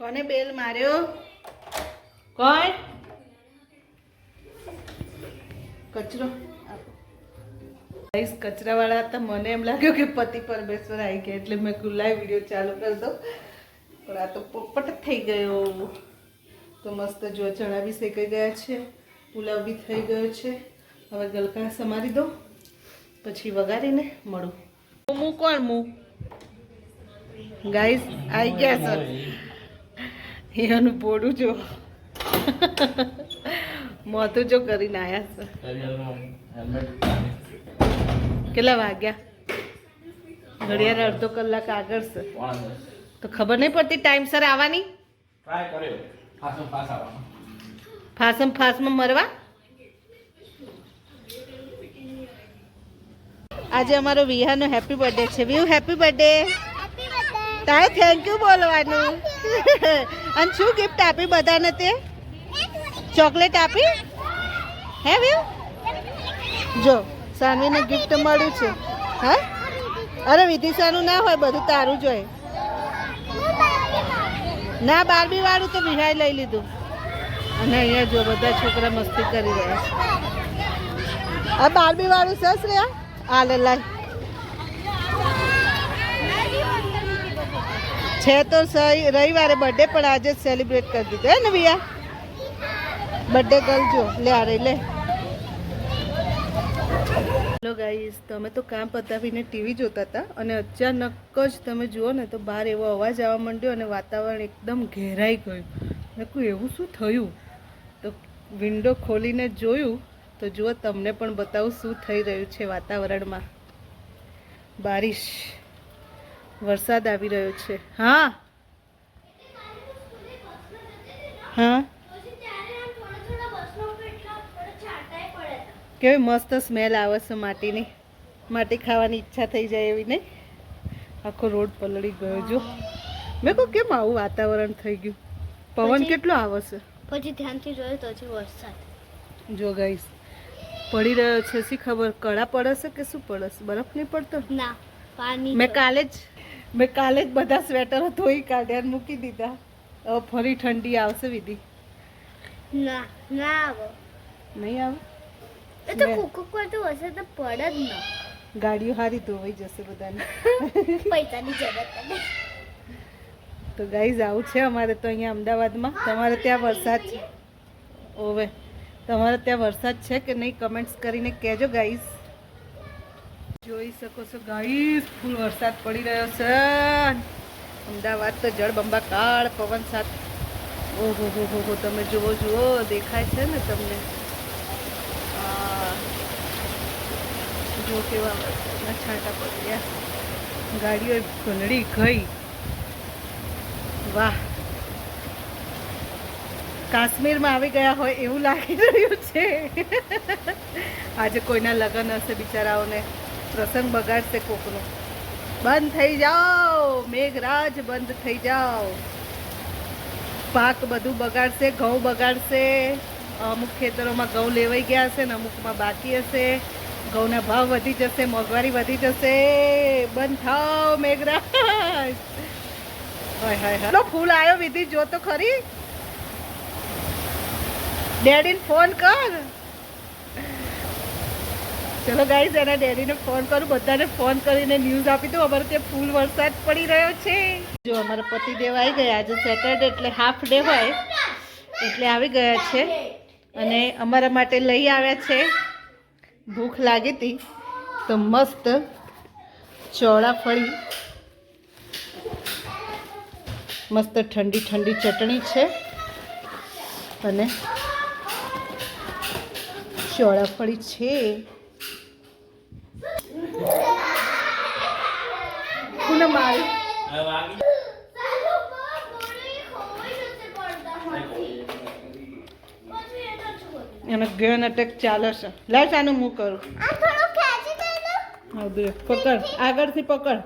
કોને બેલ માર્યો? કોણ? કચરો. ગાઈસ કચરાવાળા હતા મને એમ લાગ્યું કે પતિ પરમેશ્વર આવી ગયા એટલે મેં ખુલ્લાય વીડિયો ચાલુ કરી દો. પણ આ તો પોપટ થઈ ગયો. તો મસ્ત જો ચણા બી શેકાઈ ગયા છે પુલાવ બી થઈ ગયો છે. હવે ગલકા સમારી દો પછી વગાડીને મળું. હું કોણ હું ગાઈસ આવી ગયા સર. એનું પોડું જો. મોતું જો કરીને આવ્યા છે. કેટલા વાગ્યા? ઘડિયાળ અડધો કલાક આગળ છે. તો ખબર નહીં પડતી ટાઈમસર આવવાની? ટ્રાય કર્યો. ફાસો ફાસ આવવાનો. ફાસમ ફાસમાં મરવા? આજે અમારો વિહાનો હેપી બર્થડે છે. વ્યુ હેપી બર્થડે તારે થેન્ક યુ બોલવાનું. અને શું ગિફ્ટ આપી બધાને તે? ચોકલેટ આપી? હે વ્યુ જો, સાનવીને ગિફ્ટ મળ્યું છે. હા? અરે વિધિશાનું ના હોય, બધું તારું જોઈએ ના બારબી વાળું તો વિહાય લઈ લીધું. અને અહીંયા જો બધા છોકરા મસ્તી કરી રહ્યા આ બારબી વાળું સસ રહ્યા? આ લે છે તો રવિવારે બર્થડે પણ આજે સેલિબ્રેટ કરી દીધો, હે ને ભૈયા? બર્થડે કરજો લે આ રહી, લે. હેલો ગાઈસ તમે તો કામ પતાવીને ટીવી જોતા હતા અને અચાનક જ તમે જુઓ ને તો બહાર એવો અવાજ આવવા માંડ્યો અને વાતાવરણ એકદમ ઘેરાઈ ગયું. મેં કહું એવું શું થયું? તો વિન્ડો ખોલીને જોયું, તો જુઓ તમને પણ બતાવું શું થઈ રહ્યું છે વાતાવરણમાં. બારિશ. વરસાદ આવી રહ્યો છે. હા. હા. કેવી મસ્ત સ્મેલ આવે છે માટીની. માટી ખાવાની ઈચ્છા થઈ જાય એવી નહીં. આખો રોડ પલળી ગયો જો. મેં કહું કેમ આવું વાતાવરણ થઈ ગયું? પવન કેટલો આવે છે? પછી ધ્યાનથી જોયું તો છે વરસાદ. જો ગાઈસ પડી રહ્યો છે. શી ખબર? કળા પડે છે કે શું પડે છે? બરફ નહીં પડતો? ના પાણી મેં કાલે જ મેં કાલે જ બધા સ્વેટરો ધોઈ કાઢ્યા અને મૂકી દીધા. હવે ફરી ઠંડી આવશે વિધિ. ના ના આવો. નહીં આવે? એ તો કુકુક કરતું હશે તો પડે જ ન. ગાડીઓ હારી ધોવાઈ જશે બધાને. પૈસાની તો ગાઈઝ આવું છે અમારે તો અહીંયા અમદાવાદમાં. તમારે ત્યાં વરસાદ છે? ઓવે. તમારે ત્યાં વરસાદ છે કે નહીં? કમેન્ટ્સ કરીને કહેજો ગાઈઝ. જોઈ શકો છો ગાઈસ, ફૂલ વરસાદ પડી રહ્યો છે. અમદાવાદ તો જળબંબાકાર પવન સાથ. ઓહો હો હો હો તમે જુઓ જુઓ, દેખાય છે ને તમને? જો કેવા છાંટા પડ્યા. ગાડીઓ ભલડી ગઈ. વાહ. કાશ્મીરમાં આવી ગયા હોય એવું લાગી રહ્યું છે. આજે કોઈના લગ્ન હશે બિચારાઓને. પ્રસંગ બગાડશે કોકનો. બંધ થઈ જાઓ. મેઘરાજ બંધ થઈ જાઓ. પાક બધું બગાડશે, ઘઉં બગાડશે. અમુક ખેતરોમાં ઘઉં લેવાઈ ગયા હશે ને અમુકમાં બાકી હશે. ઘઉંના ભાવ વધી જશે, મોંઘવારી વધી જશે. બંધ થાવ મેઘરાજ. હાય હાય હાય. ફૂલ આવ્યો વિધિ, જો તો ખરી. ડેડીને ફોન કર. ચલો ગાઈઝ એના ડેડીને ફોન કરું, બધાને ફોન કરીને ન્યૂઝ આપી દઉં. અમારે ત્યાં ફૂલ વરસાદ પડી રહ્યો છે. જો અમારા પતિ દેવ આવી ગયા. આજે સેટરડે એટલે હાફ ડે હોય. એટલે આવી ગયા છે. અને અમારા માટે લઈ આવ્યા છે. ભૂખ લાગી હતી. તો મસ્ત ચોળાફળી મસ્ત ઠંડી ઠંડી ચટણી છે. અને ચોળાફળી છે. કોને મારી. એનો ગેન અટેક ચાલે છે. લાવ સાનું હું કરું પકડ. આગળથી પકડ.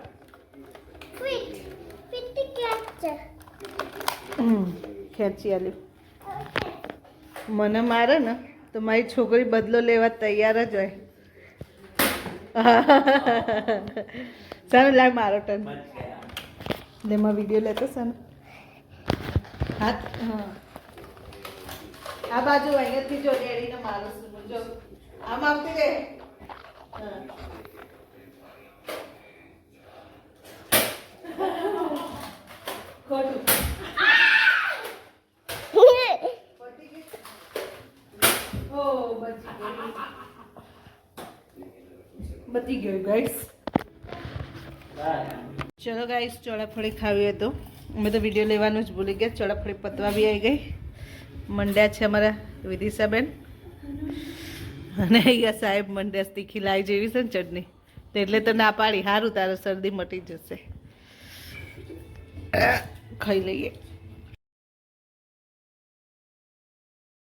હમ, ખેંચી આલી મને મારે ને તો મારી છોકરી બદલો લેવા તૈયાર જ હોય. સારું લાગ મારો ટર્ન એમાં વીડિયો લેતો સાનું હાથ હા. આ બાજુ અહીંયાથી જો ડેડીને મારો છું જો આમ આવતી રે ખોટું. બચી ગયું ગાઈસ ચલો ગાઈસ ચોળાફળી ખાવી તો. અમે તો વીડિયો લેવાનું જ ભૂલી ગયા. ચોળાફળી પતવા બી આવી ગઈ. મંડ્યા છે અમારા વિદિશાબેન. અને અહીંયા સાહેબ મંડ્યા તીખી લાવી જેવી છે ને ચટણી. એટલે તો ના પાડી. સારું તારો શરદી મટી જશે. ખાઈ લઈએ.